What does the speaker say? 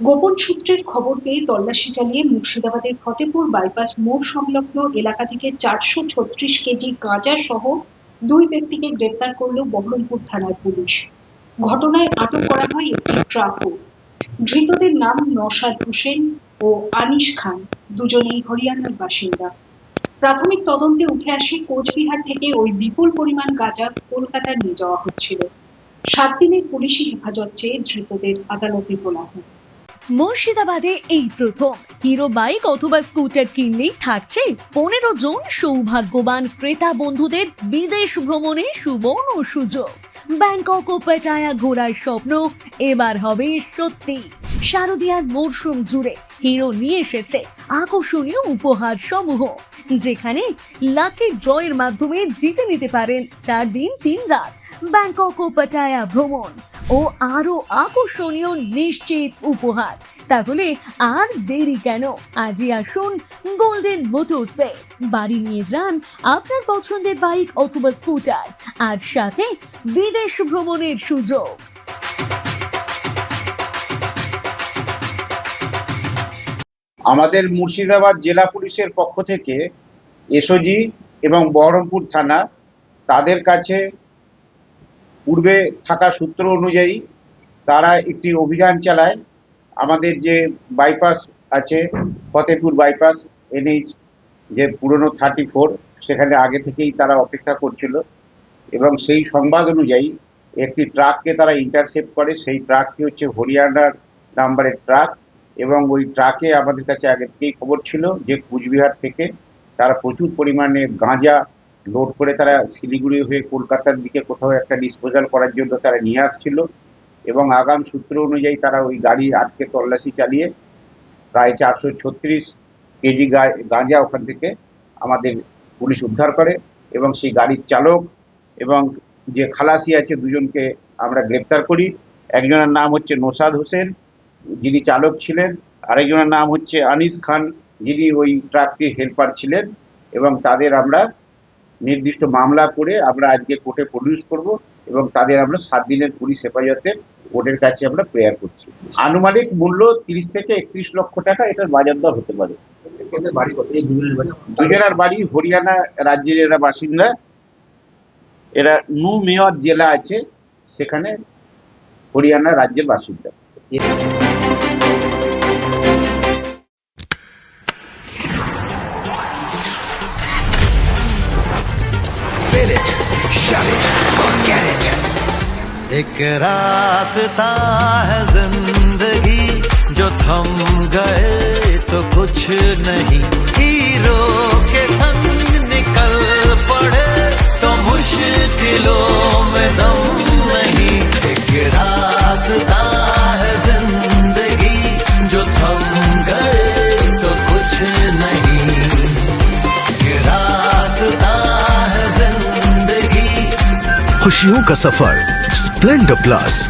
গোপন সূত্রের খবর পেয়ে তল্লাশি চালিয়ে মুর্শিদাবাদের ফতেপুর বাইপাস মোড় সংলগ্ন এলাকা থেকে চারশো ছত্রিশ কেজি গাঁজা সহ দুই ব্যক্তিকে গ্রেপ্তার করল বহরমপুর থানার পুলিশ। ঘটনায় আটক করা হয় একটি ট্রাকও। ধৃতদের নাম নওশাদ হোসেন ও আনিস খান, দুজনেই হরিয়ানার বাসিন্দা। প্রাথমিক তদন্তে উঠে আসে কোচবিহার থেকে ওই বিপুল পরিমাণ গাঁজা কলকাতা নিয়ে যাওয়া হচ্ছিল। সাত দিনের পুলিশি হেফাজত চেয়ে ধৃতদের আদালতে তোলা হয়। মুর্শিদাবাদে এই প্রথম। হিরো বাইক অথবা স্কুটার কিনলেই থাকছে পনেরো জন সৌভাগ্যবান ক্রেতা বন্ধুদের বিদেশ ভ্রমণে সুবর্ণ সুযোগ। ব্যাংকক ও পেটায়া ঘোরার স্বপ্ন এবার হবে সত্যি। শারদিয়ার মরশুম জুড়ে হিরো নিয়ে এসেছে আকর্ষণীয় উপহার সমূহ যেখানে লাকি ড্রয়ের মাধ্যমে জিতে নিতে পারেন চার দিন, তিন রাত। ব্যাংকক ও পাটায়া ভ্রমণ ও আরও আকর্ষণীয় নিশ্চিত উপহার। তাহলে আর দেরি কেন? আজই আসুন গোল্ডেন মোটরসে বাড়ি নিয়ে যান আপনার পছন্দের বাইক অথবা স্কুটার আর সাথে বিদেশ ভ্রমণের সুযোগ। আমাদের মুর্শিদাবাদ জেলা পুলিশের পক্ষ থেকে এসওজি এবং বহরমপুর থানা তাদের কাছে পূর্বে থাকা সূত্র অনুযায়ী তারা একটি অভিযান চালায়। আমাদের যে বাইপাস আছে ফতেপুর বাইপাস এনএইচ যে পুরনো থার্টি ফোর সেখানে আগে থেকেই তারা অপেক্ষা করছিল এবং সেই সংবাদ অনুযায়ী একটি ট্রাককে তারা ইন্টারসেপ্ট করে। সেই ট্রাকটি হচ্ছে হরিয়ানার নাম্বারের ট্রাক এবং ওই ট্রাকে আমাদের কাছে আগে থেকেই খবর ছিল যে কুচবিহার থেকে তারা প্রচুর পরিমাণে গাঁজা লোড করে তারা শিলিগুড়ি হয়ে কলকাতার দিকে কোথাও একটা ডিসপোজাল করার জন্য তারা নিয়ে আসছিল এবং আগাম সূত্র অনুযায়ী তারা ওই গাড়ি আটকে তল্লাশি চালিয়ে প্রায় চারশো ছত্রিশ কেজি গাঁজা ওখান থেকে আমাদের পুলিশ উদ্ধার করে এবং সেই গাড়ির চালক এবং যে খালাসি আছে দুজনকে আমরা গ্রেপ্তার করি। একজনের নাম হচ্ছে নোসাদ হোসেন, যিনি চালক ছিলেন। আরেকজনের নাম হচ্ছে আনিস খান, যিনি ওই ট্রাকটির হেল্পার ছিলেন এবং তাদের আমরা নির্দিষ্ট মামলা করে আমরা আজকে কোর্টে প্রডিউস করব এবং তাদের আমরা সাত দিনের পুলিশ হেফাজতে কোর্টের কাছে আমরা প্রেয়ার করছি। আনুমানিক মূল্য তিরিশ থেকে একত্রিশ লক্ষ টাকা এটার বাজার দর হতে পারে। দুজনের বাড়ি হরিয়ানা রাজ্যের এরা বাসিন্দা। এরা নু মেয়র জেলা আছে সেখানে হরিয়ানা রাজ্যের বাসিন্দা। एक रास्ता है ज़िंदगी जो थम गए तो कुछ नहीं। खुशियों का सफ़र। Splendor plus